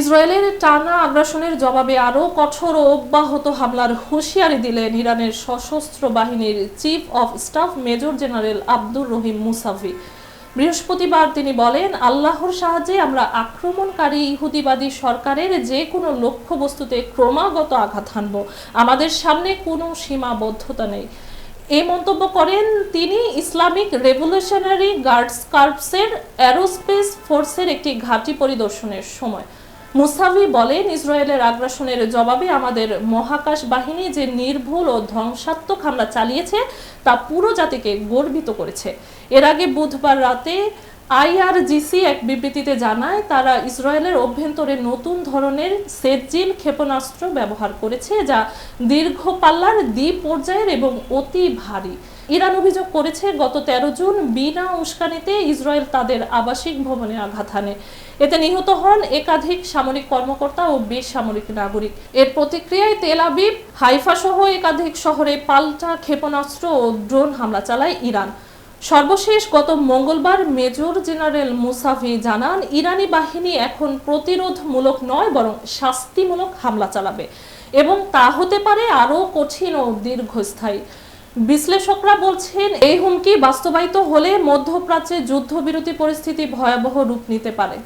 ইসরায়েলের টানা আগ্রাসনের জবাবে আরও কঠোর অব্যাহত হামলার হুঁশিয়ারি দিলেন ইরানের সশস্ত্র বাহিনীর chief of staff major general Abdur Rahim Mousavi. বৃহস্পতিবার তিনি বলেন, আল্লাহর সাহায্যে আমরা আক্রমণকারী ইহুদিবাদী সরকারের যে কোনো লক্ষ্যবস্তুতে ক্রমাগত আঘাত হানব। আমাদের সামনে কোনো সীমাবদ্ধতা নেই। এই মন্তব্য করেন তিনি ইসলামিক রেভলিউশনারি গার্ডস কার্পসের অ্যারোস্পেস ফোর্সের একটি ঘাঁটি পরিদর্শনের সময়। মুস্তাফি বলেন, ইসরায়েলের আগ্রাসনের জবাবে আমাদের মহাকাশ বাহিনী যে নির্ভুল ও ধ্বংসাত্মক হামলা চালিয়েছে, তা পুরো জাতিকে গর্বিত করেছে। এর আগে বুধবার রাতে আইআরজিসি এক বিবৃতিতে জানায়, তারা ইসরায়েলের অভ্যন্তরে নতুন ধরনের সেজিল ক্ষেপণাস্ত্র ব্যবহার করেছে যা দীর্ঘ পাল্লার দ্বি পর্যায়ের এবং অতি ভারী। ইরান অভিযোগ করেছে, গত তেরো জুন বিনা উস্কানিতে ইসরায়েল তাদের আবাসিক ভবনে আঘাত হানে। এতে নিহত হন একাধিক সামরিক কর্মকর্তা ও বেসামরিক নাগরিক। এর প্রতিক্রিয়ায় তেল আবিব, হাইফা সহ একাধিক শহরে পাল্টা ক্ষেপণাস্ত্র ও ড্রোন হামলা চালায় ইরান। সর্বশেষ গত মঙ্গলবার মেজর জেনারেল মুসাফি জানান, ইরানি বাহিনী এখন প্রতিরোধমূলক নয়, বরং শাস্তিমূলক হামলা চালাবে এবং তা হতে পারে আরও কঠিন ও দীর্ঘস্থায়ী। বিশ্লেষকরা বলছেন, এই হুমকি বাস্তবায়িত হলে মধ্যপ্রাচ্যে যুদ্ধবিরতি পরিস্থিতি ভয়াবহ রূপ নিতে পারে।